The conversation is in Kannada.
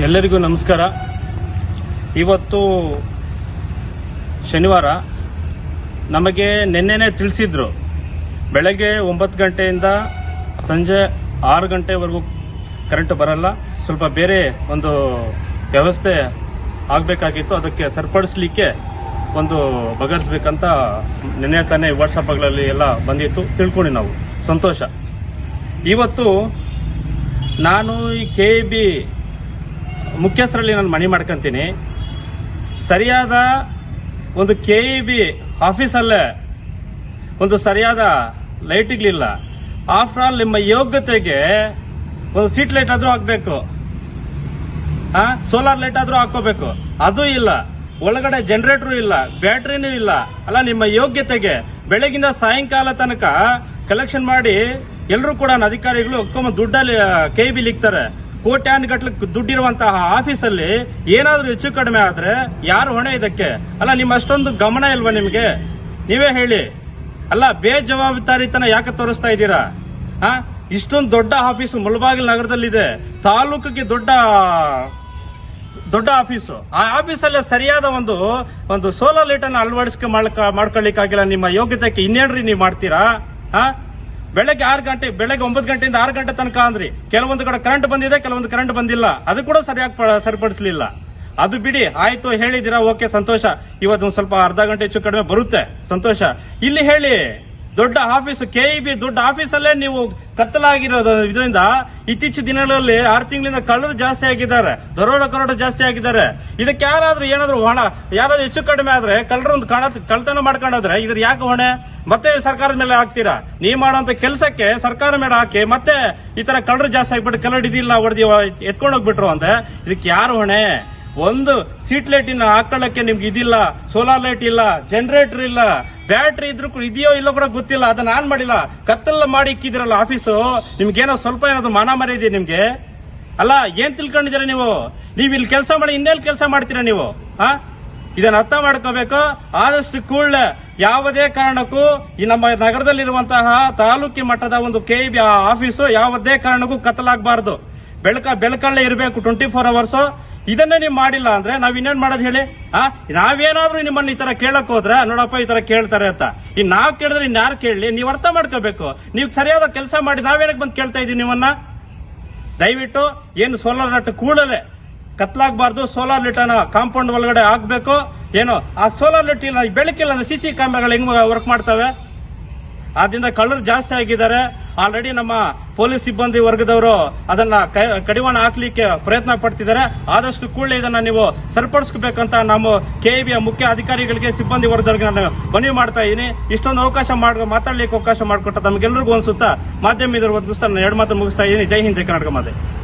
ಎಲ್ಲರಿಗೂ ನಮಸ್ಕಾರ. ಇವತ್ತು ಶನಿವಾರ. ನಮಗೆ ನಿನ್ನೆನೆ ತಿಳಿಸಿದ್ರು, ಬೆಳಗ್ಗೆ ಒಂಬತ್ತು ಗಂಟೆಯಿಂದ ಸಂಜೆ ಆರು ಗಂಟೆವರೆಗೂ ಕರೆಂಟ್ ಬರಲ್ಲ. ಸ್ವಲ್ಪ ಬೇರೆ ಒಂದು ವ್ಯವಸ್ಥೆ ಆಗಬೇಕಾಗಿತ್ತು. ಅದಕ್ಕೆ ಸರಿಪಡಿಸ್ಲಿಕ್ಕೆ ಒಂದು ಬಗೆಹರಿಸ್ಬೇಕಂತ ನಿನ್ನೆ ತಾನೇ ವಾಟ್ಸಪ್ಗಳಲ್ಲಿ ಎಲ್ಲ ಬಂದಿತ್ತು. ತಿಳ್ಕೊಂಡು ನಾವು. ಸಂತೋಷ. ಇವತ್ತು ನಾನು ಈ ಕೆ ಬಿ ಮುಖ್ಯಸ್ಥರಲ್ಲಿ ನಾನು ಮನವಿ ಮಾಡ್ಕೊಂತೀನಿ. ಸರಿಯಾದ ಒಂದು ಕೆ ಇ ಬಿ ಆಫೀಸಲ್ಲೇ ಒಂದು ಸರಿಯಾದ ಲೈಟ್ಗಳಿಲ್ಲ ಆಫ್ಟರ್ ಆಲ್ ನಿಮ್ಮ ಯೋಗ್ಯತೆಗೆ ಒಂದು ಸೀಟ್ ಲೈಟ್ ಆದರೂ ಹಾಕಬೇಕು. ಹಾಂ ಸೋಲಾರ್ ಲೈಟ್ ಆದರೂ ಹಾಕೋಬೇಕು ಅದು ಇಲ್ಲ. ಒಳಗಡೆ ಜನರೇಟರ್ ಇಲ್ಲ. ಬ್ಯಾಟ್ರಿನೂ ಇಲ್ಲ. ಅಲ್ಲ, ನಿಮ್ಮ ಯೋಗ್ಯತೆಗೆ ಬೆಳಗಿಂದ ಸಾಯಂಕಾಲ ತನಕ ಕಲೆಕ್ಷನ್ ಮಾಡಿ ಎಲ್ಲರೂ ಕೂಡ ಅಧಿಕಾರಿಗಳು ದುಡ್ಡಲ್ಲಿ ಕೈ ಬಿ ಲಿಕ್ತಾರೆ ಕೋಟ್ಯಾನುಗಟ್ಲೆ ದುಡ್ಡಿರುವಂತಹ ಆಫೀಸಲ್ಲಿ ಏನಾದರೂ ಹೆಚ್ಚು ಕಡಿಮೆ ಆದ್ರೆ ಯಾರು ಹೊಣೆ ಇದಕ್ಕೆ? ಅಲ್ಲ, ನಿಮ್ಮ ಅಷ್ಟೊಂದು ಗಮನ ಇಲ್ವಾ ನಿಮಗೆ? ನೀವೇ ಹೇಳಿ. ಅಲ್ಲ, ಬೇಜವಾಬ್ದಾರಿತನ ಯಾಕೆ ತೋರಿಸ್ತಾ ಇದ್ದೀರಾ? ಆ, ಇಷ್ಟೊಂದು ದೊಡ್ಡ ಆಫೀಸು ಮುಳಬಾಗಿಲು ನಗರದಲ್ಲಿದೆ. ತಾಲೂಕಿಗೆ ದೊಡ್ಡ ದೊಡ್ಡ ಆಫೀಸು. ಆ ಆಫೀಸಲ್ಲೇ ಸರಿಯಾದ ಒಂದು ಒಂದು ಸೋಲಾರ್ ಲೈಟ್ ಅನ್ನು ಅಳವಡಿಕೆ ಮಾಡ್ಕೊಳ್ಳಿಕ್ಕಾಗಿಲ್ಲ ನಿಮ್ಮ ಯೋಗ್ಯತೆಗೆ ಇನ್ನೇನ್ರಿ ನೀವು ಮಾಡ್ತೀರಾ? ಆ? ಬೆಳಗ್ಗೆ ಆರು ಗಂಟೆ, ಬೆಳಗ್ಗೆ ಒಂಬತ್ತು ಗಂಟೆಯಿಂದ ಆರು ಗಂಟೆ ತನಕ ಅಂದ್ರಿ ಕೆಲವೊಂದು ಕಡೆ ಕರೆಂಟ್ ಬಂದಿದೆ, ಕೆಲವೊಂದು ಕರೆಂಟ್ ಬಂದಿಲ್ಲ. ಅದು ಕೂಡ ಸರಿಯಾಗಿ ಸರಿಪಡಿಸಲಿಲ್ಲ. ಅದು ಬಿಡಿ, ಆಯ್ತು ಹೇಳಿದಿರಾ ಓಕೆ, ಸಂತೋಷ. ಇವತ್ತು ಸ್ವಲ್ಪ ಅರ್ಧ ಗಂಟೆ ಹೆಚ್ಚು ಕಡಿಮೆ ಬರುತ್ತೆ. ಸಂತೋಷ. ಇಲ್ಲಿ ಹೇಳಿ ದೊಡ್ಡ ಆಫೀಸ್ ಕೆ ಇ ಬಿ ದೊಡ್ಡ ಆಫೀಸಲ್ಲೇ ನೀವು ಕತ್ತಲಾಗಿರೋದು. ಇದರಿಂದ ಇತ್ತೀಚಿನ ದಿನಗಳಲ್ಲಿ ಆರು ತಿಂಗಳಿಂದ ಕಳ್ಳರು ಜಾಸ್ತಿ ಆಗಿದ್ದಾರೆ. ದರೋಡ ಕರೋಡ ಜಾಸ್ತಿ ಆಗಿದ್ದಾರೆ. ಇದಕ್ಕೆ ಯಾರಾದ್ರೂ ಏನಾದ್ರು ಹಣ, ಯಾರಾದ್ರೂ ಹೆಚ್ಚು ಕಡಿಮೆ ಆದ್ರೆ ಕಳ್ಳರು ಒಂದು ಕಣ ಕಳ್ತನ ಮಾಡ್ಕೊಂಡಾದ್ರೆ ಇದ್ರ ಯಾಕೆ ಹೊಣೆ? ಮತ್ತೆ ಸರ್ಕಾರದ ಮೇಲೆ ಹಾಕ್ತೀರಾ? ನೀವು ಮಾಡುವಂತ ಕೆಲಸಕ್ಕೆ ಸರ್ಕಾರ ಮೇಲೆ ಹಾಕಿ, ಮತ್ತೆ ಈ ತರ ಕಳ್ಳರು ಜಾಸ್ತಿ ಆಗ್ಬಿಟ್ಟು ಕಲ್ಲಡ್ ಇದಿಲ್ಲ ಹೊಡೆದಿ ಎತ್ಕೊಂಡು ಹೋಗ್ಬಿಟ್ರು ಅಂತ ಇದಕ್ಕೆ ಯಾರು ಹೊಣೆ? ಒಂದು ಸೀಟ್ ಲೈಟ್ ಇನ್ನ ಹಾಕೊಳ್ಳಕ್ಕೆ ನಿಮ್ಗೆ ಇದಿಲ್ಲ, ಸೋಲಾರ್ ಲೈಟ್ ಇಲ್ಲ ಜನರೇಟರ್ ಇಲ್ಲ ಬ್ಯಾಟ್ರಿ ಇದ್ರು ಇದೆಯೋ ಇಲ್ಲೋ ಕೂಡ ಗೊತ್ತಿಲ್ಲ. ಅದನ್ನ ಆನ್ ಮಾಡಿಲ್ಲ. ಕತ್ತಲ್ಲ ಮಾಡಿ ಇಕ್ಕಿದಿರಲ್ಲ ಆಫೀಸು. ನಿಮ್ಗೇನೋ ಸ್ವಲ್ಪ ಏನಾದ್ರು ಮಾನ ಮರ್ಯಾದೆ ನಿಮ್ಗೆ? ಅಲ್ಲ, ಏನ್ ತಿಳ್ಕೊಂಡಿದ್ದೀರಾ ನೀವು? ನೀವು ಇಲ್ಲಿ ಕೆಲಸ ಮಾಡಿ, ಇನ್ನೆಲ್ಲಿ ಕೆಲಸ ಮಾಡ್ತೀರಾ ನೀವು? ಹಾ ಇದನ್ನ ಅರ್ಥ ಮಾಡ್ಕೋಬೇಕು. ಆದಷ್ಟು ಕೂಡಲೇ ಯಾವುದೇ ಕಾರಣಕ್ಕೂ ಈ ನಮ್ಮ ನಗರದಲ್ಲಿರುವಂತಹ ತಾಲೂಕಿ ಮಟ್ಟದ ಒಂದು ಕೆ ಬಿ ಆಫೀಸು ಯಾವುದೇ ಕಾರಣಕ್ಕೂ ಕತ್ತಲಾಗಬಾರ್ದು. ಬೆಳಕ ಬೆಳಕಲ್ಲೇ ಇರಬೇಕು, ಟ್ವೆಂಟಿ ಫೋರ್ ಅವರ್ಸ್. ಇದನ್ನೇ ನೀವು ಮಾಡಿಲ್ಲ ಅಂದ್ರೆ ನಾವ್ ಇನ್ನೇನ್ ಮಾಡೋದು ಹೇಳಿ? ಆ? ನಾವೇನಾದ್ರೂ ನಿಮ್ಮನ್ನ ಈ ತರ ಕೇಳಕ್ ಹೋದ್ರೆ, ನೋಡಪ್ಪ, ಈ ತರ ಕೇಳ್ತಾರೆ ಅಂತ. ಈ ನಾವ್ ಕೇಳಿದ್ರೆ ಇನ್ಯಾರು ಕೇಳಲಿ ನೀವು ಅರ್ಥ ಮಾಡ್ಕೋಬೇಕು. ನೀವು ಸರಿಯಾದ ಕೆಲಸ ಮಾಡಿ ನಾವೇನಕ್ಕೆ ಬಂದು ಕೇಳ್ತಾ ಇದೀವಿ ನಿಮ್ಮನ್ನ? ದಯವಿಟ್ಟು ಏನು ಸೋಲಾರ್ ಲೈಟ್ ಕೂಡಲೇ ಕತ್ಲಾಗಬಾರ್ದು. ಸೋಲಾರ್ ಲೈಟ್ ಅನ್ನ ಕಾಂಪೌಂಡ್ ಒಳಗಡೆ ಹಾಕ್ಬೇಕು. ಏನು? ಆ ಸೋಲಾರ್ ಲಿಟ್ ಇಲ್ಲ, ಬೆಳಕಿಲ್ಲ ಅಂದ್ರೆ ಸಿಸಿ ಕ್ಯಾಮೆರಾಗಳು ಹೆಂಗ್ ವರ್ಕ್ ಮಾಡ್ತವೆ? ಆದ್ರಿಂದ ಕಳ್ಳರು ಜಾಸ್ತಿ ಆಗಿದ್ದಾರೆ. ಆಲ್ರೆಡಿ ನಮ್ಮ ಪೊಲೀಸ್ ಸಿಬ್ಬಂದಿ ವರ್ಗದವರು ಅದನ್ನ ಕಡಿವಾಣ ಹಾಕ್ಲಿಕ್ಕೆ ಪ್ರಯತ್ನ ಪಡ್ತಿದ್ದಾರೆ. ಆದಷ್ಟು ಕೂಡಲೇ ಇದನ್ನ ನೀವು ಸರಿಪಡಿಸ್ಕೋಬೇಕಂತ ನಮ್ಮ ಕೆ ಯ ಮುಖ್ಯ ಅಧಿಕಾರಿಗಳಿಗೆ ಸಿಬ್ಬಂದಿ ವರ್ಗದವರಿಗೆ ನಾನು ಮನವಿ ಮಾಡ್ತಾ ಇದ್ದೀನಿ. ಇಷ್ಟೊಂದು ಅವಕಾಶ ಮಾಡ್, ಮಾತಾಡ್ಲಿಕ್ಕೆ ಅವಕಾಶ ಮಾಡಿಕೊಟ್ಟ ತಮಗೆಲ್ಲರಿಗೂ ಅನ್ಸುತ್ತಾ ಮಾಧ್ಯಮ ಇದ್ರ ನಾನು ಎರಡು ಮಾತು ಮುಗಿಸ್ತಾ ಇದ್ದೀನಿ. ಜೈ ಹಿಂದ್ ಕರ್ನಾಟಕ ಮಾತೆ.